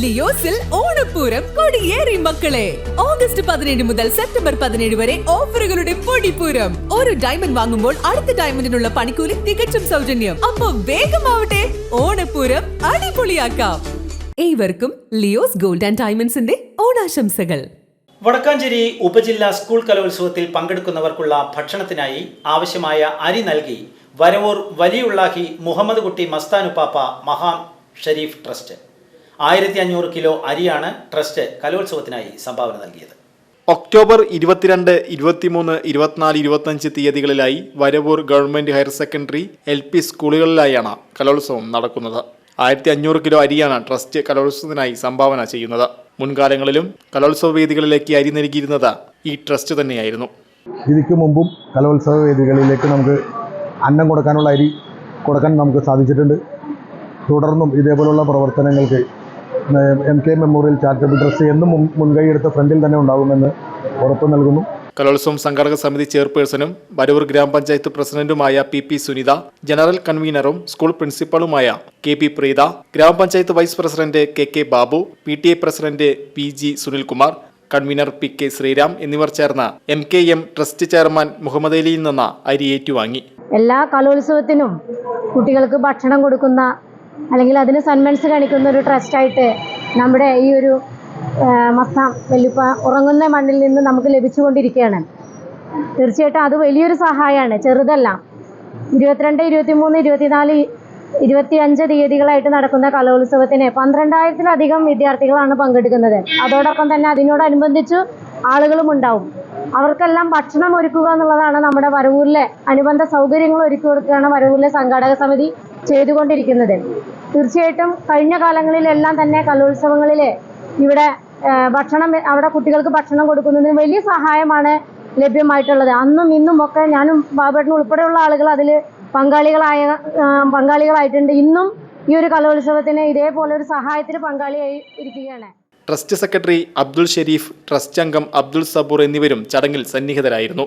ലിയോസിൽ ഓണപ്പൂരം കൊടിയേറി മക്കളെ. ഓഗസ്റ്റ് പതിനേഴ് മുതൽ സെപ്റ്റംബർ പതിനേഴ് വരെ ഓഫറുകളുടെ പൊടിപ്പൂരം. ഒരു ഡയമണ്ട് വാങ്ങുമ്പോൾ അടുത്ത ഡയമണ്ടിനുള്ള പണിക്കൂലി തികച്ചും സൗജന്യം. അപ്പൊ വേഗമാവട്ടെ ഓണപ്പൂരം അടിപൊളിയാക്കാം. ഏവർക്കും ലിയോസ് ഗോൾഡ് ആൻഡ് ഡയമണ്ട്സിന്റെ ഓണാശംസകൾ. വടക്കാഞ്ചേരി ഉപജില്ലാ സ്കൂൾ കലോത്സവത്തിൽ പങ്കെടുക്കുന്നവർക്കുള്ള ഭക്ഷണത്തിനായി ആവശ്യമായ അരി നൽകി വരവൂർ വലിയുള്ളാഹി മുഹമ്മദ് കുട്ടി മസ്താനുപ്പാപ്പ മഹാം ഷരീഫ് ട്രസ്റ്റ്. ആയിരത്തി അഞ്ഞൂറ് കിലോ അരിയാണ് ട്രസ്റ്റ് കലോത്സവത്തിനായി സംഭാവന നൽകിയത്. ഒക്ടോബർ ഇരുപത്തിരണ്ട് ഇരുപത്തിമൂന്ന് ഇരുപത്തിനാല് ഇരുപത്തഞ്ച് തീയതികളിലായി Varavoor government higher secondary L P സ്കൂളുകളിലായാണ് കലോത്സവം നടക്കുന്നത്. ആയിരത്തി അഞ്ഞൂറ് കിലോ അരിയാണ് ട്രസ്റ്റ് കലോത്സവത്തിനായി സംഭാവന ചെയ്യുന്നത്. മുൻകാലങ്ങളിലും കലോത്സവ വേദികളിലേക്ക് അരി നൽകിയിരുന്നത് ഈ ട്രസ്റ്റ് തന്നെയായിരുന്നു. ഇതിക്ക് മുമ്പും കലോത്സവ വേദികളിലേക്ക് നമുക്ക് അന്നം കൊടുക്കാനുള്ള അരി കൊടുക്കാൻ നമുക്ക് സാധിച്ചിട്ടുണ്ട്. തുടർന്നും ഇതേപോലുള്ള പ്രവർത്തനങ്ങൾക്ക് M K memorial charitable trust എന്നും മുൻ- മുൻകൈയെടുത്ത് ഫ്രണ്ടിൽ തന്നെ ഉണ്ടാകുമെന്ന് ഉറപ്പ് നൽകുന്നു. കലോത്സവം സംഘാടക സമിതി ചെയർപേഴ്സണും വരൂർ ഗ്രാമപഞ്ചായത്ത് പ്രസിഡന്റുമായ പി പി സുനിത ജനറൽ കൺവീനറും സ്കൂൾ പ്രിൻസിപ്പളുമായ കെ പി പ്രീത ഗ്രാമപഞ്ചായത്ത് vice president K K Babu P T A president P G Sunilkumar convener P K Sreeram എന്നിവർ ചേർന്ന് M K M trust chairman Muhammad അലിയിൽ നിന്ന് അരി ഏറ്റുവാങ്ങി. എല്ലാ കലോത്സവത്തിനും കുട്ടികൾക്ക് ഭക്ഷണം കൊടുക്കുന്ന അല്ലെങ്കിൽ അതിന് സന്മനസ് കാണിക്കുന്ന ഒരു ട്രസ്റ്റായിട്ട് നമ്മുടെ ഈ ഒരു മസാം വെല്ലുപ്പ ഉറങ്ങുന്ന മണ്ണിൽ നിന്ന് നമുക്ക് ലഭിച്ചുകൊണ്ടിരിക്കുകയാണ്. തീർച്ചയായിട്ടും അത് വലിയൊരു സഹായമാണ് ചെറുതല്ല. ഇരുപത്തിരണ്ട് ഇരുപത്തിമൂന്ന് ഇരുപത്തിനാല് ഇരുപത്തി അഞ്ച് തീയതികളായിട്ട് നടക്കുന്ന കലോത്സവത്തിന് പന്ത്രണ്ടായിരത്തിലധികം വിദ്യാർത്ഥികളാണ് പങ്കെടുക്കുന്നത്. അതോടൊപ്പം തന്നെ അതിനോടനുബന്ധിച്ച് ആളുകളും ഉണ്ടാവും. അവർക്കെല്ലാം ഭക്ഷണം ഒരുക്കുക എന്നുള്ളതാണ് നമ്മുടെ വരവൂരിലെ അനുബന്ധ സൗകര്യങ്ങൾ ഒരുക്കി കൊടുക്കുകയാണ് വരവൂരിലെ സംഘാടക സമിതി ചെയ്തുകൊണ്ടിരിക്കുന്നത്. തീർച്ചയായിട്ടും കഴിഞ്ഞ കാലങ്ങളിലെല്ലാം തന്നെ കലോത്സവങ്ങളിൽ ഇവിടെ ഭക്ഷണം അവിടെ കുട്ടികൾക്ക് ഭക്ഷണം കൊടുക്കുന്നതിന് വലിയ സഹായമാണ് ലഭ്യമായിട്ടുള്ളത്. അന്നും ഇന്നും ഒക്കെ ഞാനും ബാബേട്ടനും ഉൾപ്പെടെയുള്ള ആളുകൾ അതിൽ പങ്കാളികളായ പങ്കാളികളായിട്ടുണ്ട്. ഇന്നും ഈ ഒരു കലോത്സവത്തിന് ഇതേപോലെ ഒരു സഹായത്തിന് പങ്കാളിയായി ഇരിക്കുകയാണ്. Trust secretary Abdul Shareef trust അംഗം അബ്ദുൾ സബൂർ എന്നിവരും ചടങ്ങിൽ സന്നിഹിതരായിരുന്നു.